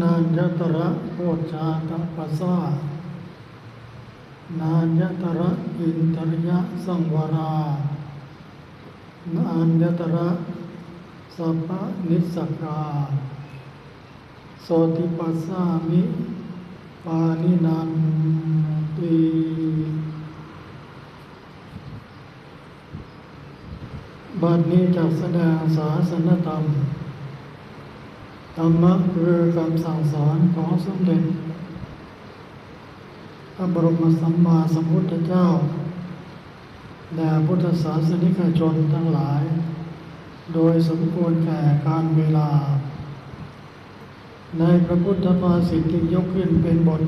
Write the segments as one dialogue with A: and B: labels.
A: นานยตระโพชาตปัสสานานยตระอินทริยสังวรานานยตระสัพพนิสสกาโสติปัสสามิปานินันติบัดนี้จักแสดงศาสนธรรม ธรรมะคือคำสั่งสอนของสมเด็จพระบรมสัมมาสัมพุทธเจ้าแด่พุทธศาสนิกชนทั้งหลาย โดยสมควรแก่การเวลา ในพระพุทธภาษิตที่ยกขึ้นเป็นบท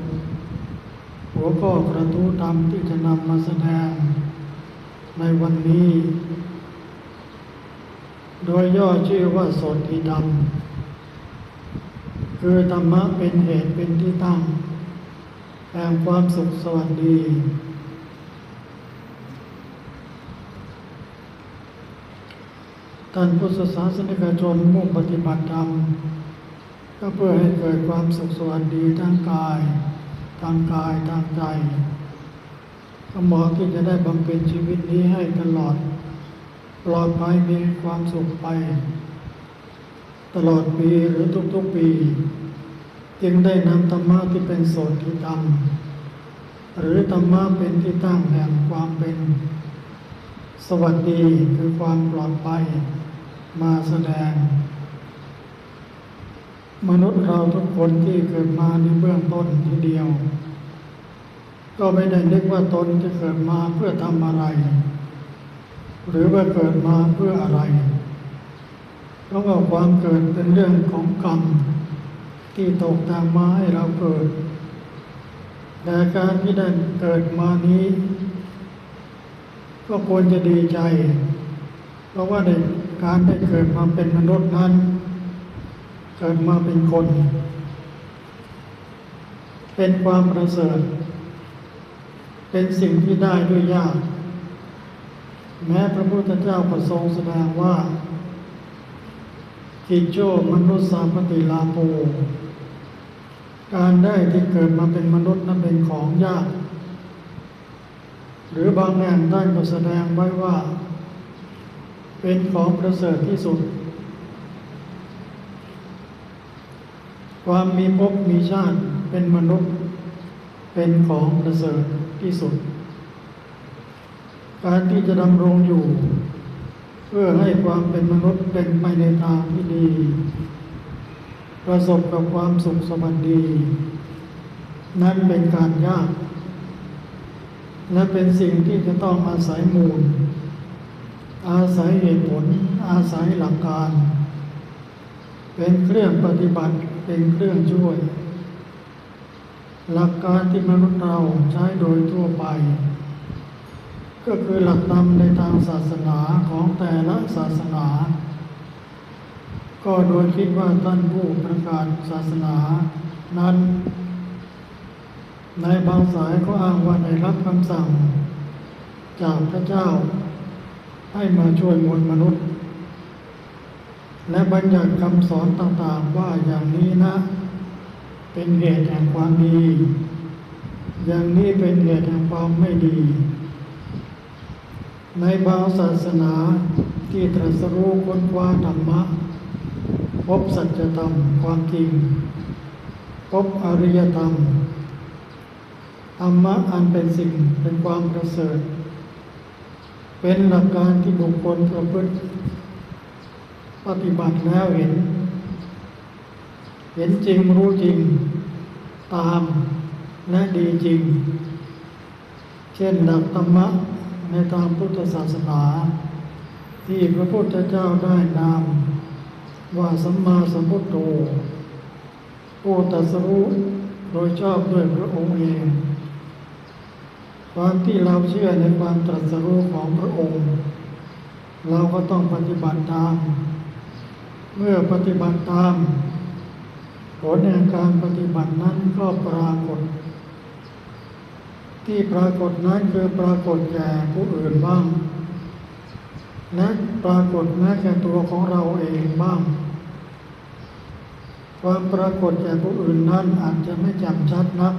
A: หัวข้อกระทู้ธรรมที่จะนำมาแสดง ในวันนี้ โดยย่อชื่อว่าสนธิธรรม คือธรรมะเป็นเหตุเป็นที่ตั้งแห่งความสุขสวัสดีท่านพุทธศาสนิกชนมุ่งปฏิบัติธรรมก็เพื่อให้เกิดความสุขสวัสดีทางกาย ทางกายทางใจก็เหมาะที่จะได้บำเพ็ญชีวิตนี้ให้ตลอดปลอดภัยมีความสุขไป ตลอดปีหรือทุกๆปี จึงได้นำธรรมะที่เป็นโสดที่ธรรม หรือธรรมะเป็นที่ตั้งแห่งความเป็น สวัสดีคือความปลอดภัยมาแสดง มนุษย์เราทุกคนที่เกิดมาในเบื้องต้นทีเดียว ก็ไม่ได้นึกว่าตนจะเกิดมาเพื่อทำอะไร หรือว่าเกิดมาเพื่ออะไร เพราะว่าความเกิดเป็นเรื่องของกรรม ที่ตกทางมาให้เราเกิด แต่การที่ได้เกิดมานี้ ก็ควรจะดีใจ เพราะว่าในการได้เกิดมาเป็นมนุษย์นั้น เกิดมาเป็นคน เป็นความประเสริฐ เป็นสิ่งที่ได้ด้วยยาก แม้พระพุทธเจ้าประทรงแสดงว่า กิจโจมนุษย์สามปฏิลาโภการได้ที่เกิดมาเป็นมนุษย์นั้นเป็นของยาก หรือบางแห่งท่านก็แสดงไว้ว่า เป็นของประเสริฐที่สุด ความมีภพมีชาติเป็นมนุษย์ เป็นของประเสริฐที่สุด การที่จะดำรงอยู่ เพื่อให้ความเป็นมนุษย์เป็นไปในทางที่ดี ประสบกับความสุขสวัสดี นั้นเป็นการยาก และเป็นสิ่งที่จะต้องอาศัยมูล อาศัยเหตุผล อาศัยหลักการ เป็นเครื่องปฏิบัติเป็นเครื่องช่วย หลักการที่มนุษย์เราใช้โดยทั่วไป ก็คือหลักธรรมในทางศาสนาของแต่ละศาสนา ก็โดยคิดว่าท่านผู้ประกาศศาสนานั้น ในบางสายก็อ้างว่าได้รับคำสั่ง จากพระเจ้า ให้มาช่วยมวลมนุษย์ และบัญญัติคำสอนต่างๆว่าอย่างนี้นะ เป็นเหตุแห่งความดี อย่างนี้เป็นเหตุแห่งความไม่ดี ในบางศาสนาที่ตรัสรู้ค้นคว้าธรรมะ พบสัจธรรมความจริง พบอริยธรรม ธรรมะอันเป็นสิ่งเป็นความประเสริฐ เป็นหลักการที่บุคคลประพฤติปฏิบัติแล้วเห็น เห็นจริงรู้จริง ตามและดีจริง เช่นหลักธรรมะ ในทางพุทธศาสนา ที่พระพุทธเจ้าได้นามว่าสัมมาสัมพุทโธผู้ตรัสรู้โดยชอบด้วยพระองค์เองความที่เราเชื่อในความตรัสรู้ของพระองค์ เราก็ต้องปฏิบัติตาม เมื่อปฏิบัติตามผลแห่งการปฏิบัตินั้นก็ปรากฏ ที่ปรากฏนั้นคือปรากฏแก่ผู้อื่นบ้าง และปรากฏแม้แก่ตัวของเราเองบ้าง ความปรากฏแก่ผู้อื่นนั้นอาจจะไม่จำชัดนัก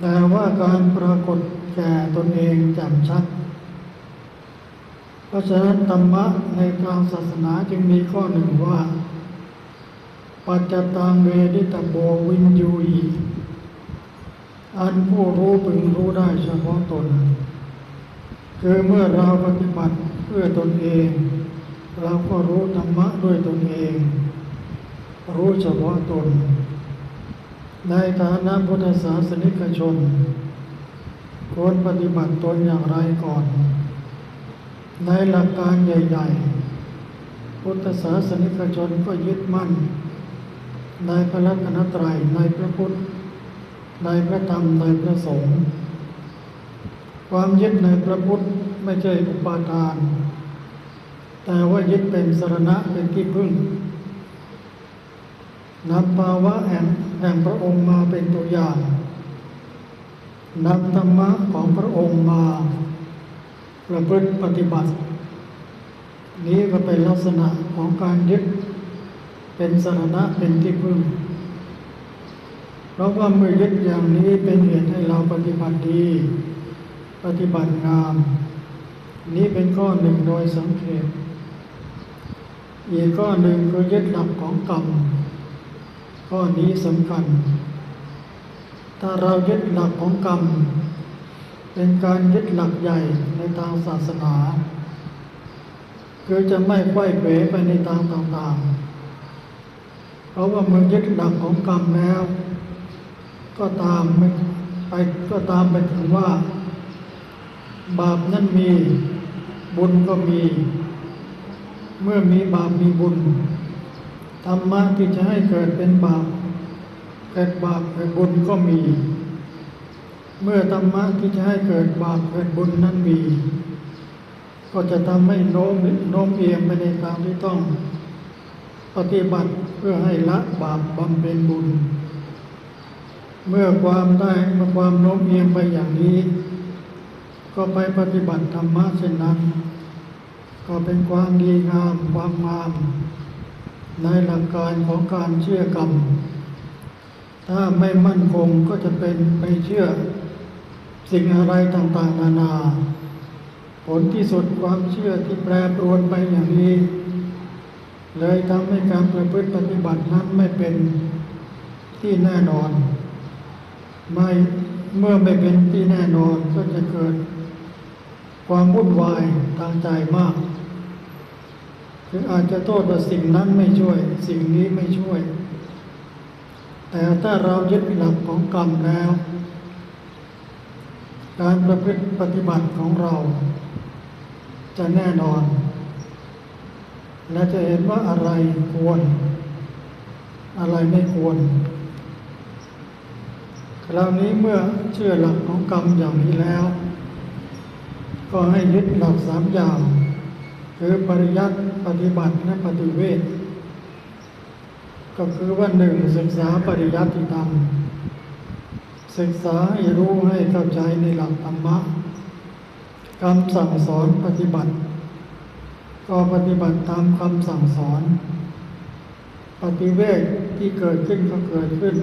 A: แต่ว่าการปรากฏแก่ตนเองจำชัด เพราะฉะนั้นธรรมะในทางศาสนาจึงมีข้อหนึ่งว่า ปัจจตังเวดิตโบวินยูอี อันผู้รู้พึงรู้ได้เฉพาะตน คือเมื่อเราปฏิบัติเพื่อตนเอง เราก็รู้ธรรมะด้วยตนเอง รู้เฉพาะตน ในฐานะพุทธศาสนิกชนควรปฏิบัติตนอย่างไรก่อน ในหลักการใหญ่ๆ พุทธศาสนิกชนก็ยึดมั่น ในพระรัตนตรัยในพระพุทธ ในพระธรรมในพระสงฆ์ความยึดในพระพุทธไม่ใช่อุปาทาน แต่ว่ายึดเป็นสรณะเป็นที่พึ่งนำภาวะแห่งแห่งพระองค์มาเป็นตัวอย่างนำธรรมะของพระองค์มาประพฤติปฏิบัติ นี้ก็เป็นลักษณะของการยึดเป็นสรณะเป็นที่พึ่ง ราะว่าเมื่อยึดอย่างนี้เป็นเหตุให้เราปฏิบัติดี ปฏิบัติงาม นี้เป็นข้อหนึ่งโดยสังเกตอีกข้อหนึ่งคือยึดหลักของกรรมข้อนี้สำคัญ ถ้าเรายึดหลักของกรรม เป็นการยึดหลักใหญ่ในทางศาสนา คือจะไม่ไขว้เขวไปในทางต่างๆ เพราะว่าเมื่อยึดหลักของกรรมแล้ว ก็ตามไปก็ตามไปถึงว่า บาปนั้นมีบุญก็มี เมื่อมีบาปมีบุญธรรมะที่จะให้เกิดเป็นบาปเกิดบาปเกิดบุญก็มี เมื่อธรรมะที่จะให้เกิดบาปเกิดบุญนั้นมี ก็จะทำให้โน้มโน้มเอียงไปในทางที่ต้อง ปฏิบัติเพื่อให้ละบาปบำเพ็ญบุญ เมื่อความได้เมื่อความโน้มเอียงไปอย่างนี้ ก็ไปปฏิบัติธรรมะเช่นนั้น ก็เป็นความดีงามความงาม ในหลักการของการเชื่อกรรม ถ้าไม่มั่นคงก็จะเป็นไปเชื่อ สิ่งอะไรต่างๆ นานา ผลที่สุดความเชื่อที่แปรปรวนไปอย่างนี้ เลยทำให้การประพฤติปฏิบัตินั้นไม่เป็นที่แน่นอน ไม่เมื่อไม่เป็นที่แน่นอนก็จะเกิด ความวุ่นวายทางใจมากคืออาจจะโทษว่าสิ่งนั้นไม่ช่วย สิ่งนี้ไม่ช่วย แต่ถ้าเรายึดหลักของกรรมแล้ว การประพฤติปฏิบัติของเรา จะแน่นอน และจะเห็นว่าอะไรควร อะไรไม่ควร คราวนี้เมื่อเชื่อหลักของกรรมอย่างนี้แล้ว ก็ให้ยึดหลักสามอย่าง คือปริยัติปฏิบัติและปฏิเวทก็คือว่าหนึ่งศึกษาปริยัติธรรมศึกษาให้รู้ให้เข้าใจในหลักธรรมะคำสั่งสอนปฏิบัติ ก็ปฏิบัติตามคำสั่งสอน ปฏิเวทที่เกิดขึ้นก็เกิดขึ้น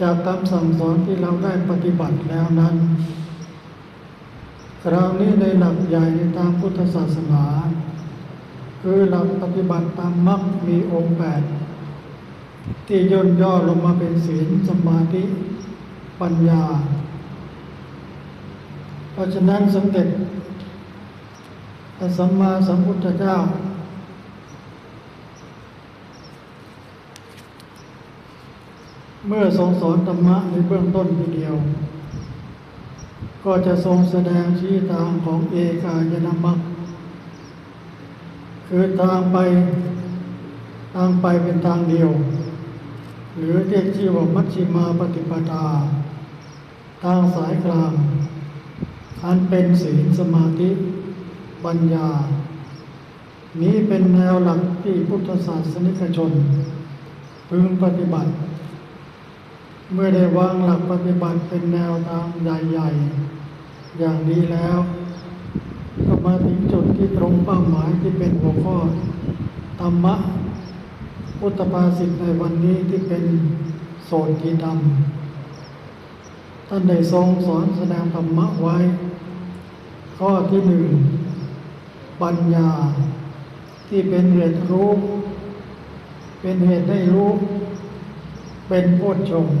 A: จากคำสั่งสอนที่เราได้ปฏิบัติแล้วนั้นคราวนี้ในหลักใหญ่ในทางพุทธศาสนา คือหลักปฏิบัติตามมรรคมีองค์แปดที่ย่นย่อลงมาเป็นศีลสมาธิปัญญา เพราะฉะนั้นสมเด็จพระสัมมาสัมพุทธเจ้า เมื่อทรงสอนธรรมะในเบื้องต้นทีเดียว ก็จะทรงแสดงชี้ทางของเอกายนามรรคคือทางไปทางไปเป็นทางเดียว หรือเรียกชื่อว่ามัชฌิมาปฏิปทา ทางสายกลาง อันเป็นศีลสมาธิปัญญา นี้เป็นแนวหลักที่พุทธศาสนิกชน พึงปฏิบัติ เมื่อได้วางหลักปฏิบัติเป็นแนวทางใหญ่ๆ อย่างนี้แล้ว ก็มาถึงจุดที่ตรงเป้าหมายที่เป็นหัวข้อธรรมะพุทธภาษิตในวันนี้ที่เป็นโสดกีดำท่านได้ทรงสอนแสดงธรรมะไว้ ข้อที่หนึ่งปัญญาที่เป็นเหตุรู้ เป็นเหตุให้รู้ เป็นโพชฌงค์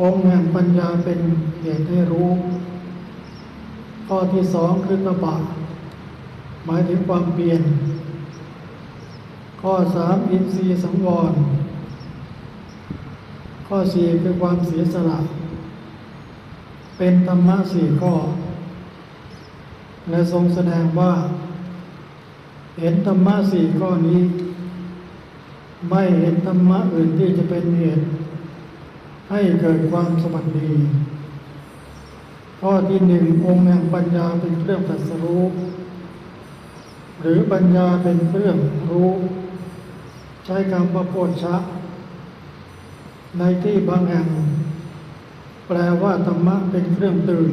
A: องค์แห่งปัญญาเป็นเหตุให้รู้ ข้อที่สองคือตบะหมายถึงความเปลี่ยน ข้อสามอินทรีย์สังวร ข้อสี่คือความเสียสละ เป็นธรรมะสี่ข้อ และทรงแสดงว่า เห็นธรรมะสี่ข้อนี้ ไม่เห็นธรรมะอื่นที่จะเป็นเหตุ ให้เกิดความสวัสดี ข้อที่หนึ่งองค์แห่งปัญญาเป็นเครื่องตรัสรู้ หรือปัญญาเป็นเครื่องรู้ ใช้คำว่าโพชะ ในที่บางแห่ง แปลว่าธรรมะเป็นเครื่องตื่น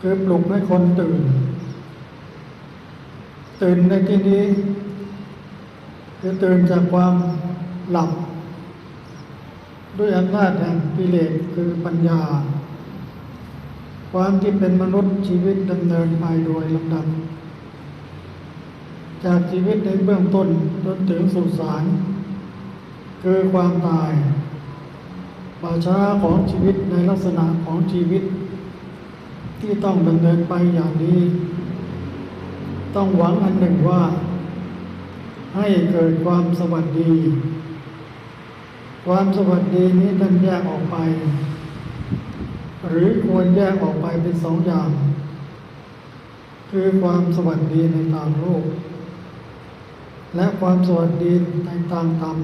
A: คือปลุกให้คนตื่น ตื่นในที่นี้ คือตื่นจากความหลับ ด้วยอำนาจแห่งกิเลสคือปัญญา ความที่เป็นมนุษย์ชีวิตดำเนินไปโดยลำดับ จากชีวิตในเบื้องต้นจนถึงสุสานคือความตาย ป่าช้าของชีวิตในลักษณะของชีวิต ที่ต้องดำเนินไปอย่างนี้ ต้องหวังอันหนึ่งว่า ให้เกิดความสวัสดี ความสวัสดีนี้ท่านแยกออกไป หรือควรแยกออกไปเป็นสองอย่าง คือความสวัสดีในทางโลก และความสวัสดีในทางธรรม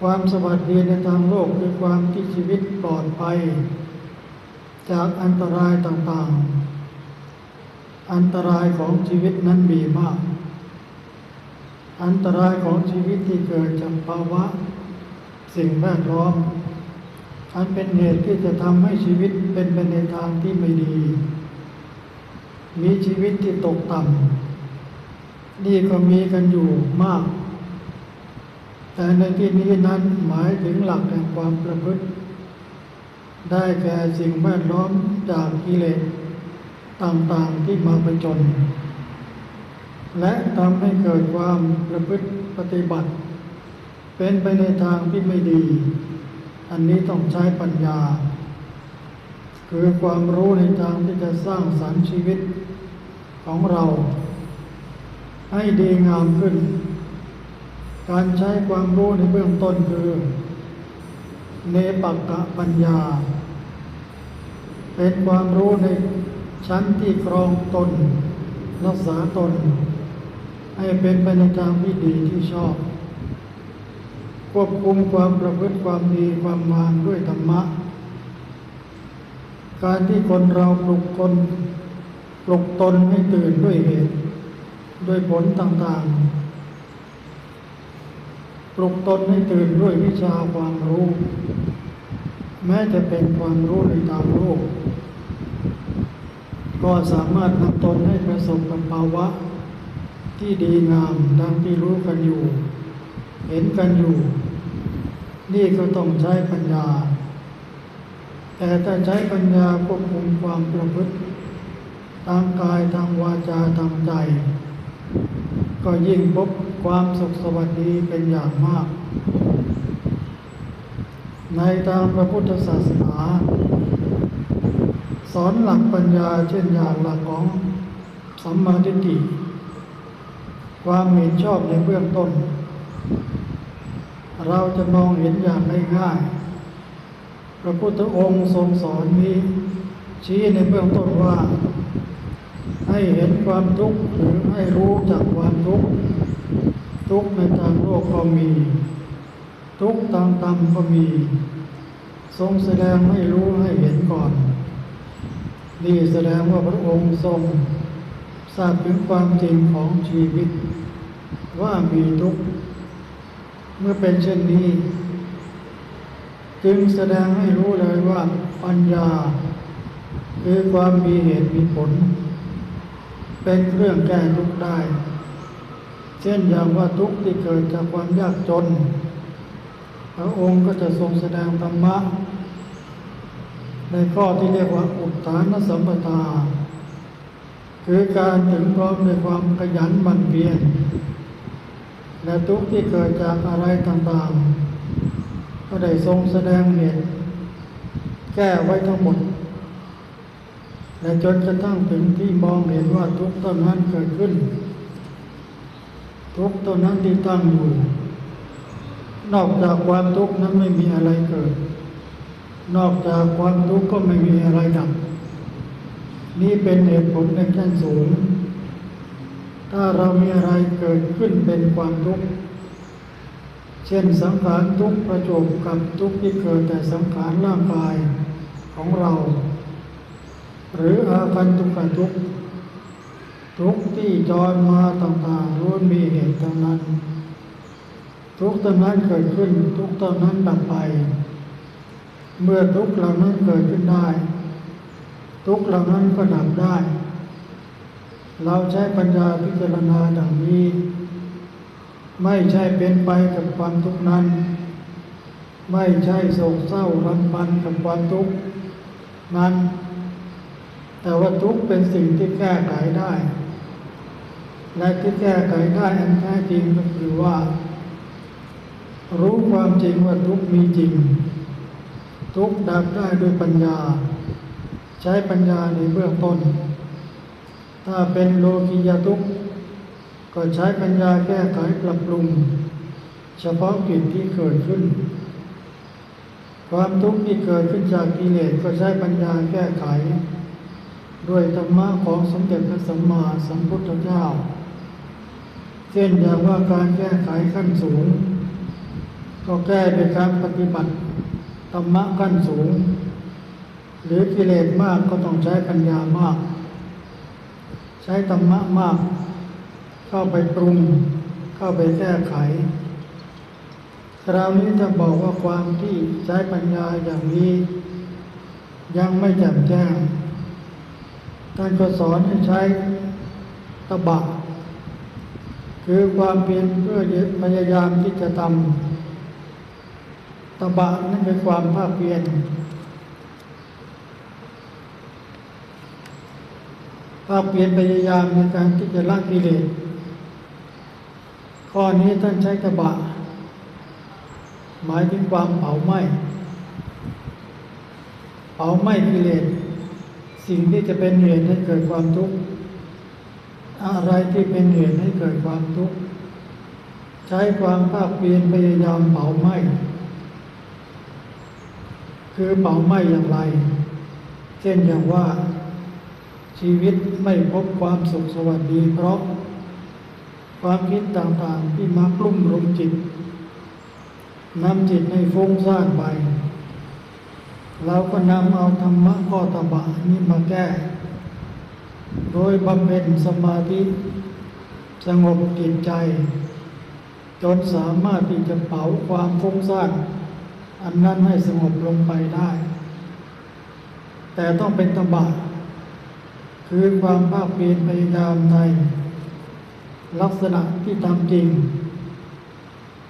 A: ความสวัสดีในทางโลกคือความที่ชีวิตปลอดภัยจากอันตรายต่างๆ อันตรายของชีวิตนั้นมีมาก อันตรายของชีวิตที่เกิดจากภาวะ สิ่งแวดล้อม อันเป็นเหตุที่จะทำให้ชีวิตเป็นไปในทางที่ไม่ดี มีชีวิตที่ตกต่ำนี่ก็มีกันอยู่มาก แต่ในที่นี้นั้นหมายถึงหลักแห่งความประพฤติ ได้แก่สิ่งแวดล้อมจากกิเลสต่างๆที่มาประจน และทำให้เกิดความประพฤติปฏิบัติ เป็นไปในทางที่ไม่ดี อันนี้ต้องใช้ปัญญา คือความรู้ในทางที่จะสร้างสรรค์ชีวิตของเรา ให้ดีงามขึ้น การใช้ความรู้ในเบื้องต้นคือ เนปักกะปัญญา เป็นความรู้ในชั้นที่ครองตนรักษาตน ให้เป็นไปในทางที่ดีที่ชอบ ควบคุมความประพฤติความดีความงามด้วยธรรมะ การที่คนเราปลุกคนปลุกตนให้ตื่นด้วยเหตุด้วยผลต่างๆ ปลุกตนให้ตื่นด้วยวิชาความรู้ แม้จะเป็นความรู้ในทางโลกก็สามารถนำตนให้ประสบกับภาวะ ที่ดีงามดังที่รู้กันอยู่ เห็นกันอยู่ นี่ก็ต้องใช้ปัญญา แต่ถ้าใช้ปัญญาควบคุมความประพฤติทางกายทางวาจาทางใจ ก็ยิ่งพบความสุขสวัสดีเป็นอย่างมาก ในทางพระพุทธศาสนา สอนหลักปัญญาเช่นอย่างหลักของสัมมาทิฏฐิ ความเห็นชอบในเบื้องต้น เราจะมองเห็นอย่างง่ายๆพระพุทธองค์ทรงสอนนี้ชี้ในเบื้องต้นว่า ให้เห็นความทุกข์หรือให้รู้จักความทุกข์ทุกข์ในทางโลกก็มี ทุกข์ทางธรรมก็มี ทรงแสดงให้รู้ให้เห็นก่อน นี่แสดงว่าพระองค์ทรงทราบถึงความจริงของชีวิต ว่ามีทุกข์ เมื่อเป็นเช่นนี้ จึงแสดงให้รู้เลยว่าปัญญา คือความมีเหตุมีผล เป็นเรื่องแก้ทุกข์ได้ เช่นอย่างว่าทุกข์ที่เกิดจากความยากจน พระองค์ก็จะทรงแสดงธรรมะ ในข้อที่เรียกว่าอุทธานสัมปทาคือการถึงพร้อมในความขยันหมั่นเพียร และทุกข์ที่เกิดจากอะไรต่างๆ ก็ได้ทรงแสดงเหตุแก้ไว้ทั้งหมด และจนกระทั่งถึงที่มองเห็นว่าทุกต้นนั้นเกิดขึ้น ทุกต้นนั้นที่ตั้งอยู่ นอกจากความทุกข์นั้นไม่มีอะไรเกิด นอกจากความทุกข์ก็ไม่มีอะไรดับ นี่เป็นเหตุผลในขั้นสูง ถ้าเรามีอะไรเกิดขึ้นเป็นความทุกข์เช่นสังขารทุกข์ประจบกับทุกข์ที่เกิดแต่สังขารร่างกายของเรา หรืออาคันทุกขทุกข์ทุกข์ที่จรมาต่างๆล้วนมีเหตุทั้งนั้น ทุกข์ตอนนั้นเกิดขึ้น ทุกข์ตอนนั้นดับไป เมื่อทุกข์เหล่านั้นเกิดขึ้นได้ ทุกข์เหล่านั้นก็ดับได้ เราใช้ปัญญาพิจารณาดังนี้ ไม่ใช่เป็นไปกับความทุกข์นั้น ไม่ใช่โศกเศร้ารำพันกับความทุกข์นั้น แต่ว่าทุกข์เป็นสิ่งที่แก้ไขได้ และที่แก้ไขได้อันแท้จริงก็คือว่า รู้ความจริงว่าทุกข์มีจริง ทุกข์ดับได้ด้วยปัญญา ใช้ปัญญาในเบื้องต้น ถ้าเป็นโลกิยทุกข์ก็ใช้ปัญญาแก้ไขปรับปรุง เฉพาะกิจที่เกิดขึ้น ความทุกข์ที่เกิดขึ้นจากกิเลสก็ใช้ปัญญาแก้ไข ด้วยธรรมะของสมเด็จพระสัมมาสัมพุทธเจ้า เช่นอย่างว่าการแก้ไขขั้นสูง ก็แก้ด้วยการปฏิบัติธรรมะขั้นสูง หรือกิเลสมากก็ต้องใช้ปัญญามาก ใช้ธรรมะมาก เข้าไปปรุง เข้าไปแก้ไขคราวนี้ถ้าบอกว่าความที่ใช้ปัญญาอย่างนี้ ยังไม่แจ่มแจ้งท่านก็สอนให้ใช้ตบะ คือความเพียรเพื่อพยายามที่จะทำตบะนั่นคือความภาคเพียร ภาคเพียรพยายามในการที่จะละกิเลสข้อนี้ท่านใช้ตบะ หมายถึงความเผาไหม้เผาไหม้กิเลสสิ่งที่จะเป็นเหตุให้เกิดความทุกข์อะไรที่เป็นเหตุให้เกิดความทุกข์ใช้ความภาคเพียรพยายามเผาไหม้คือเผาไหม้อย่างไร เช่นอย่างว่า ชีวิตไม่พบความสุขสวัสดีเพราะ ความคิดต่างๆที่มักลุ่มรุมจิตนำจิตให้ฟุ้งซ่านไปเราก็นำเอาธรรมะข้อตบะนี้มาแก้ โดยบำเพ็ญสมาธิสงบจิตใจ จนสามารถที่จะเผาความฟุ้งซ่านอันนั้นให้สงบลงไปได้ แต่ต้องเป็นตบะ คือความภาคเพียรพยายามในลักษณะที่ทำจริง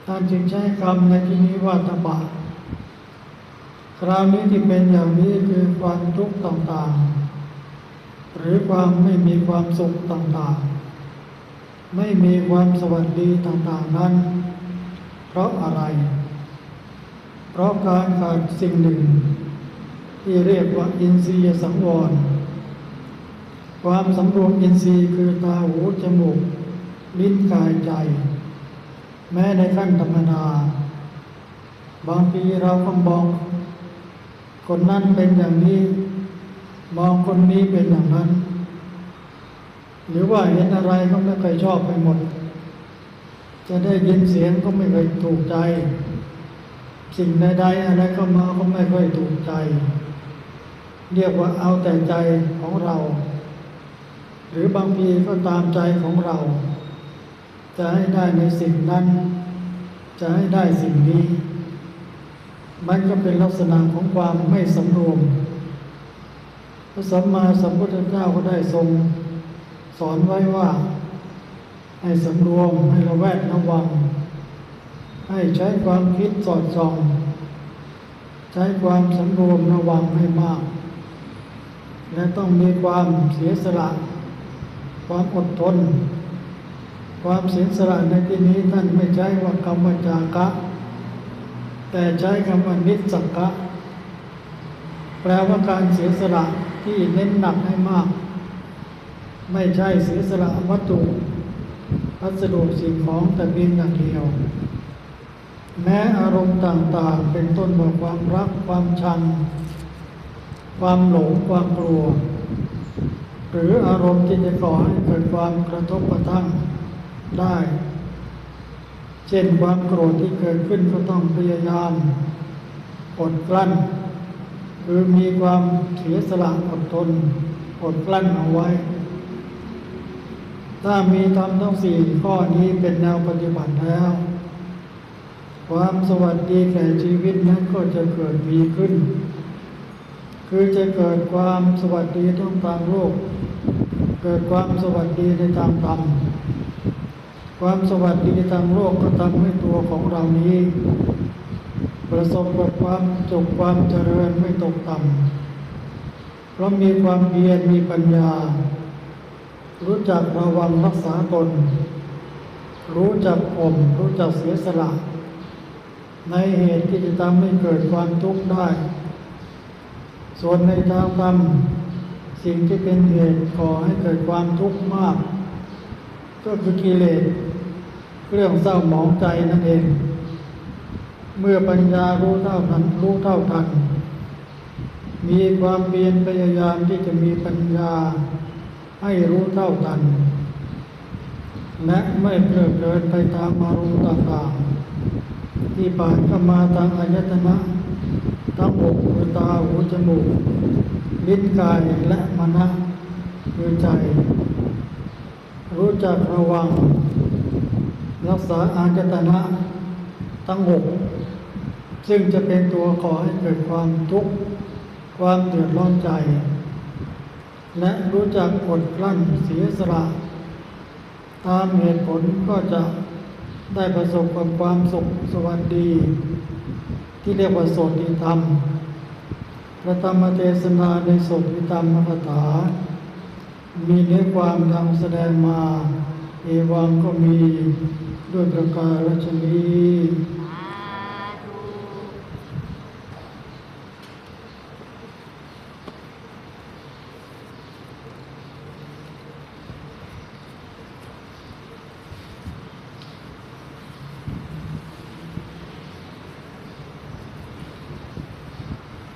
A: ท่านจึงใช้คำในที่นี้ว่าตบะ คราวนี้ที่เป็นอย่างนี้คือความทุกข์ต่างๆ หรือความไม่มีความสุขต่างๆ ไม่มีความสวัสดีต่างๆนั้น เพราะอะไร เพราะการขาดสิ่งหนึ่ง ที่เรียกว่าอินทรียสังวร ความสำรวมอินทรีย์คือตาหูจมูกลิ้นกายใจ แม้ในขั้นธรรมดา บางทีเราก็มอง คนนั้นเป็นอย่างนี้ มองคนนี้เป็นอย่างนั้น หรือว่าเห็นอะไรก็ไม่เคยชอบไปหมด จะได้ยินเสียงก็ไม่เคยถูกใจ สิ่งใดๆอะไรก็มาก็ไม่ค่อยถูกใจ เรียกว่าเอาแต่ใจของเรา หรือบางทีก็ตามใจของเรา จะให้ได้ในสิ่งนั้น จะให้ได้สิ่งนี้ มันก็เป็นลักษณะของความไม่สำรวมพระสัมมาสัมพุทธเจ้าก็ได้ทรง สอนไว้ว่า ให้สำรวมให้ระแวดระวัง ให้ใช้ความคิดสอดส่อง ใช้ความสำรวมระวังให้มาก และต้องมีความเสียสละ ความอดทน ความเสียสละในที่นี้ท่านไม่ใช้ว่าคำว่าจากะแต่ใช้คำว่านิสสกะแปลว่าการเสียสละที่เน้นหนักให้มาก ไม่ใช่เสียสละวัตถุพัสดุสิ่งของแต่เพียงอย่างเดียว แม้อารมณ์ต่างๆ เป็นต้นบอกความรักความชัง ความหลงความกลัว หรืออารมณ์ที่จะก่อให้เกิดความกระทบกระทั่งได้ เช่นความโกรธที่เกิดขึ้นก็ต้องพยายามอดกลั้น คือมีความเสียสละอดทนอดกลั้นเอาไว้ ถ้ามีทำทั้งสี่ข้อนี้เป็นแนวปฏิบัติแล้ว ความสวัสดีแก่ชีวิตนั้นก็จะเกิดมีขึ้น คือจะเกิดความสวัสดีทั้งทางโลก เกิดความสวัสดีในทางธรรม ความสวัสดีทางโลกก็ทำให้ตัวของเรานี้ ประสบกับความสุขความเจริญไม่ตกต่ำเพราะมีความเพียรมีปัญญา รู้จักระวังรักษาตน รู้จักข่มรู้จักเสียสละ ในเหตุที่จะทำให้เกิดความทุกข์ได้ ส่วนในทางธรรม สิ่งที่เป็นเหตุก่อให้เกิดความทุกข์มาก ก็คือกิเลสเรื่องเศร้าหมองใจนั่นเอง เมื่อปัญญารู้เท่าทันรู้เท่าทัน มีความเพียรพยายามที่จะมีปัญญาให้รู้เท่าทัน และไม่เพลิดเพลินไปตามอารมณ์ต่างๆ ที่ผ่านเข้ามาทางอายตนะ ทั้งอกหูตาหูจมูกลิ้นกายและมณะคือใจ รู้จักระวัง รักษาอายตนะทั้งหกซึ่งจะเป็นตัวก่อให้เกิดความทุกข์ความเดือดร้อนใจ และรู้จักอดกลั้นเสียสละ ตามเหตุผลก็จะได้ประสบกับความสุขสวัสดี ที่เรียกว่าโสติธรรม พระธรรมเทศนาในโสติธรรมคาถา มีเนื้อความดังแสดงมา เอวังก็มีด้วยประการชนี